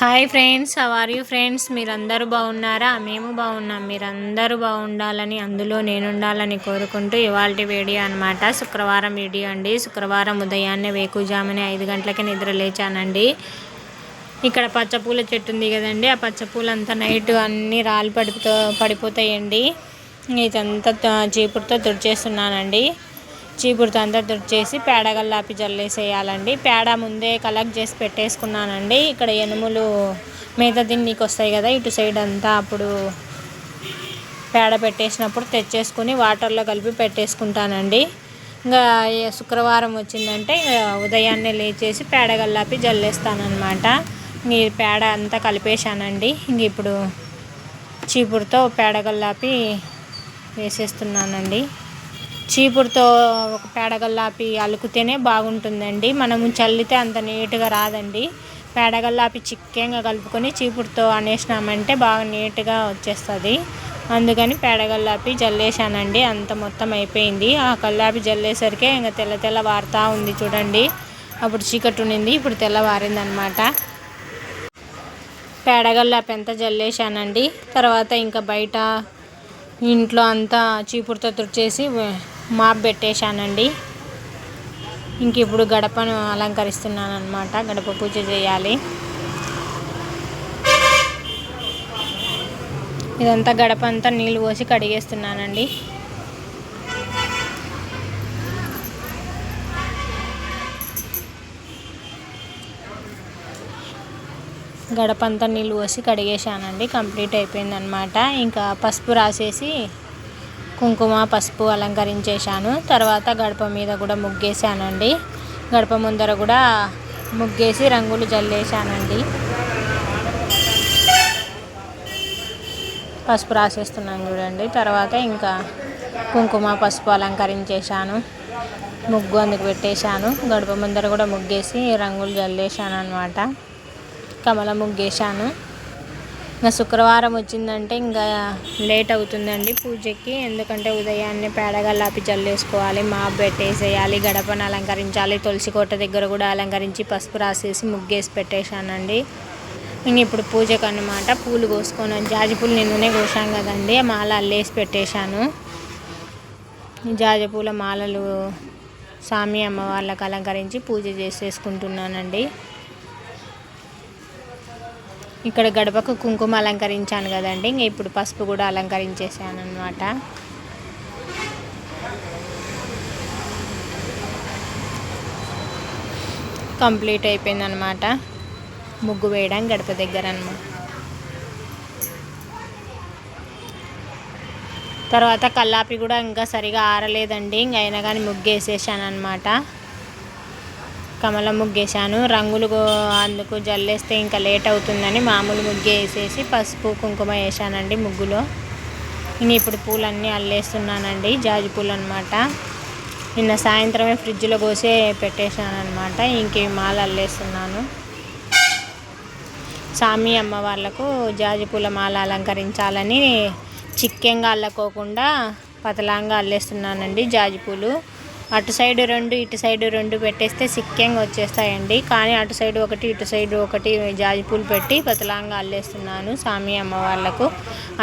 Hi friends are you friends మీరందరూ బాగున్నారా? మేము బాగున్నాం. మీరందరూ బాగుండాలని అందులో నేను ఉండాలని కోరుకుంటూ ఇవాళ వీడియో అనమాట శుక్రవారం వీడియో అండి. శుక్రవారం ఉదయాన్నే వేకుజామునే ఐదు గంటలకి నిద్ర లేచానండి. ఇక్కడ పచ్చపూల చెట్టు ఉంది కదండి. ఆ పచ్చపూలంతా నైట్ అన్నీ రాళ్ళు పడిపోతా పడిపోతాయండి. ఇదంతా చీపురుతో తుడిచేస్తున్నానండి. చీపురుతో అంతా తుడిచేసి పేడ గల్లాపి జల్లేసేయాలండి. పేడ ముందే కలెక్ట్ చేసి పెట్టేసుకున్నానండి. ఇక్కడ ఎనుములు మేత తిన్నీకి వస్తాయి కదా ఇటు సైడ్ అంతా అప్పుడు పేడ పెట్టేసినప్పుడు తెచ్చేసుకుని వాటర్లో కలిపి పెట్టేసుకుంటానండి. ఇంకా శుక్రవారం వచ్చిందంటే ఉదయాన్నే లేచేసి పేడ గల్లాపి జల్లేస్తానమాట ఈ పేడ అంతా కలిపేశానండి. ఇంక ఇప్పుడు చీపురుతో పేడ గల్లాపి వేసేస్తున్నానండి. చీపురుతో ఒక పేడగల్లాపి అలుకుతేనే బాగుంటుందండి. మనము చల్లితే అంత నీట్గా రాదండి. పేడగల్లాపి చిక్కంగా కలుపుకొని చీపురుతో అనేసినామంటే బాగా నీట్గా వచ్చేస్తుంది. అందుకని పేడగల్లాపి జల్లేసానండి అంత మొత్తం అయిపోయింది. ఆ కల్లాపి జల్లేసరికి ఇంకా తెల్ల తెల్ల వారుతూ ఉంది చూడండి. అప్పుడు చీకటి ఉండింది ఇప్పుడు తెల్లవారిందనమాట పేడగల్లాపి ఎంత జల్లేసానండి తర్వాత ఇంకా బయట ఇంట్లో అంతా చీపురుతో తుడిచేసి మాప్ పెట్టేశానండి. ఇంక ఇప్పుడు గడపను అలంకరిస్తున్నాను అనమాట గడప పూజ చేయాలి. ఇదంతా గడప అంతా నీళ్ళు పోసి కడిగేస్తున్నానండి. గడప అంతా నీళ్ళు పోసి కడిగేశానండి. కంప్లీట్ అయిపోయిందనమాట ఇంకా పసుపు రాసేసి కుంకుమ పసుపు అలంకరించేశాను. తర్వాత గడప మీద కూడా ముగ్గేసానండి గడప ముందర కూడా ముగ్గేసి రంగులు జల్లేశానండి. పసుపు రాసేస్తున్నాను చూడండి. తర్వాత ఇంకా కుంకుమ పసుపు అలంకరించేశాను. ముగ్గు అందుకు పెట్టేశాను. గడప ముందర కూడా ముగ్గేసి రంగులు జల్లేశాను అనమాట కమల ముగ్గేశాను. ఇంకా శుక్రవారం వచ్చిందంటే ఇంకా లేట్ అవుతుందండి పూజకి. ఎందుకంటే ఉదయాన్నే పేడగల్లాపి చల్లేసుకోవాలి మా పెట్టేసేయాలి గడపను అలంకరించాలి తులసి కోట దగ్గర కూడా అలంకరించి పసుపు రాసేసి ముగ్గేసి పెట్టేశానండి. నేను ఇప్పుడు పూజకు అనమాట పూలు కోసుకొని జాజి పూలు నిన్ననే కోసాం కదండి మాల అల్లేసి పెట్టేశాను. జాజి పూల మాలలు స్వామి అమ్మ వాళ్ళకి అలంకరించి పూజ చేసేసుకుంటున్నానండి. ఇక్కడ గడపకు కుంకుమ అలంకరించాను కదండి. ఇంక ఇప్పుడు పసుపు కూడా అలంకరించేసాను అనమాట కంప్లీట్ అయిపోయింది అనమాట ముగ్గు వేయడం గడప దగ్గర అనమాట తర్వాత కల్లాపి కూడా ఇంకా సరిగా ఆరలేదండి. ఇంక అయినా కానీ ముగ్గు వేసేసాను అనమాట కమలం ముగ్గేసాను రంగులు అందుకు జల్లేస్తే ఇంకా లేట్ అవుతుందని మామూలు ముగ్గే వేసేసి పసుపు కుంకుమ వేసానండి ముగ్గులో. నేను ఇప్పుడు పూలన్నీ అల్లేస్తున్నానండి జాజి పూలు అనమాట నిన్న సాయంత్రమే ఫ్రిడ్జ్లో కోసే పెట్టేశాను అనమాట ఇంకే మాల అల్లేస్తున్నాను. సామి అమ్మ వాళ్ళకు జాజి పూల మాల అలంకరించాలని చిక్కెంగా అల్లకోకుండా పతలాంగా అల్లేస్తున్నానండి జాజి పూలు. అటు సైడ్ రెండు ఇటు సైడ్ రెండు పెట్టేస్తే సిక్కంగా వచ్చేస్తాయండి. కానీ అటు సైడ్ ఒకటి ఇటు సైడ్ ఒకటి జాజి పూలు పెట్టి పతలాంగా అల్లేస్తున్నాను సామి అమ్మ వాళ్ళకు.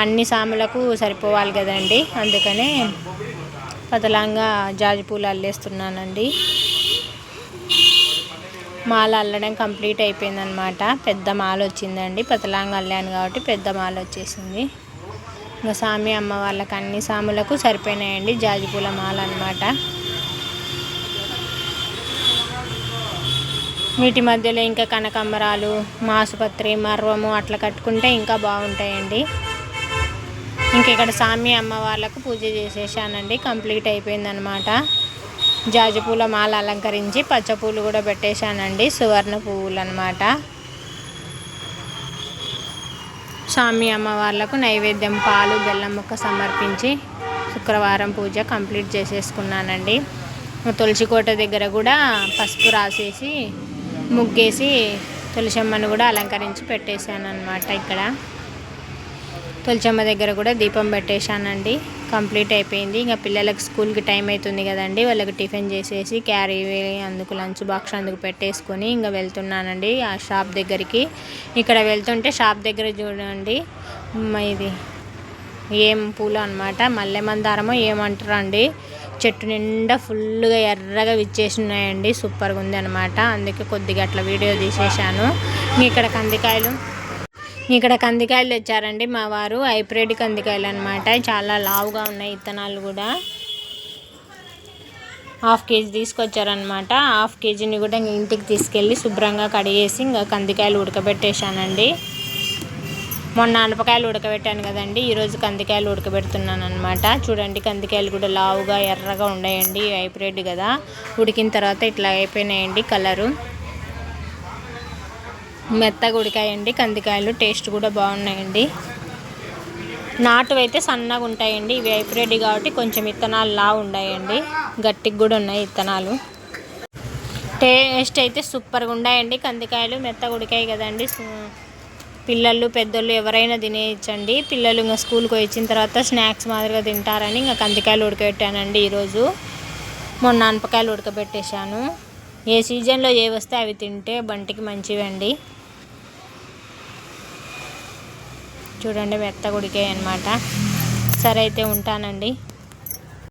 అన్ని సాములకు సరిపోవాలి కదండి. అందుకనే పతలాంగా జాజి పూలు అల్లేస్తున్నానండి. మాల అల్లడం కంప్లీట్ అయిపోయిందనమాట. పెద్ద మాల వచ్చిందండి. పతలాంగా అల్లాను కాబట్టి పెద్ద మాల వచ్చేసింది. ఇంకా సామి అమ్మ వాళ్ళకి అన్ని సాములకు సరిపోయినాయండి జాజి పూల మాల అనమాట వీటి మధ్యలో ఇంకా కనకంబరాలు మాసుపత్రి మర్వము అట్లా కట్టుకుంటే ఇంకా బాగుంటాయండి. ఇంక ఇక్కడ సామి అమ్మ వాళ్ళకు పూజ చేసేసానండి. కంప్లీట్ అయిపోయిందనమాట. జాజిపూల మాల అలంకరించి పచ్చ పూలు కూడా పెట్టేశానండి. సువర్ణ పువ్వులు అనమాట స్వామి అమ్మ వాళ్ళకు నైవేద్యం పాలు బెల్లం ముక్క సమర్పించి శుక్రవారం పూజ కంప్లీట్ చేసేసుకున్నానండి. తులసికోట దగ్గర కూడా పసుపు రాసేసి ముగ్గేసి తులసమ్మను కూడా అలంకరించి పెట్టేశాను అనమాట ఇక్కడ. తులసమ్మ దగ్గర కూడా దీపం పెట్టేశానండి. కంప్లీట్ అయిపోయింది. ఇంకా పిల్లలకు స్కూల్కి టైం అవుతుంది కదండి. వాళ్ళకి టిఫిన్ చేసేసి క్యారీ అందుకు లంచ్ బాక్స్ అందుకు పెట్టేసుకొని ఇంకా వెళ్తున్నానండి ఆ షాప్ దగ్గరికి. ఇక్కడ వెళ్తుంటే షాప్ దగ్గర చూడండి. ఇది ఏం పూలు అనమాట మల్లె మందారమో ఏమంటారు అండి చెట్టు నిండా ఫుల్గా ఎర్రగా విచ్చేసినాయండి. సూపర్గా ఉంది అనమాట అందుకే కొద్దిగా అట్లా వీడియో తీసేశాను. ఇక్కడ కందికాయలు ఇక్కడ కందికాయలు తెచ్చారండి మా వారు. హైబ్రిడ్ కందికాయలు అనమాట చాలా లావుగా ఉన్నాయి ఇత్తనాలు కూడా. హాఫ్ కేజీ తీసుకొచ్చారనమాట హాఫ్ కేజీని కూడా ఇంటికి తీసుకెళ్ళి శుభ్రంగా కడిగేసి ఇంకా కందికాయలు ఉడకబెట్టేశానండి. మొన్న అనపకాయలు ఉడకబెట్టాను కదండి ఈరోజు కందికాయలు ఉడకబెడుతున్నాను అనమాట చూడండి కందికాయలు కూడా లావుగా ఎర్రగా ఉన్నాయండి హైబ్రిడ్ కదా. ఉడికిన తర్వాత ఇట్లా అయిపోయినాయండి కలరు. మెత్తగా ఉడికాయండి కందికాయలు టేస్ట్ కూడా బాగున్నాయండి. నాటు అయితే సన్నగా ఉంటాయండి ఇవి హైబ్రిడ్ కాబట్టి కొంచెం విత్తనాలు లా ఉన్నాయండి. గట్టిగా కూడా ఉన్నాయి విత్తనాలు టేస్ట్ అయితే సూపర్గా ఉన్నాయండి కందికాయలు మెత్తగా ఉడికాయి కదండి. పిల్లలు పెద్దోళ్ళు ఎవరైనా తినేయచ్చండి. పిల్లలు ఇంకా స్కూల్కి వచ్చిన తర్వాత స్నాక్స్ మాదిరిగా తింటారని ఇంకా కందికాయలు ఉడకబెట్టానండి ఈరోజు. మొన్న అనపకాయలు ఉడకబెట్టేశాను. ఏ సీజన్లో ఏ వస్తే అవి తింటే బంటికి మంచివండి. చూడండి మెత్త ఉడికాయి అనమాట సరే అయితే ఉంటానండి.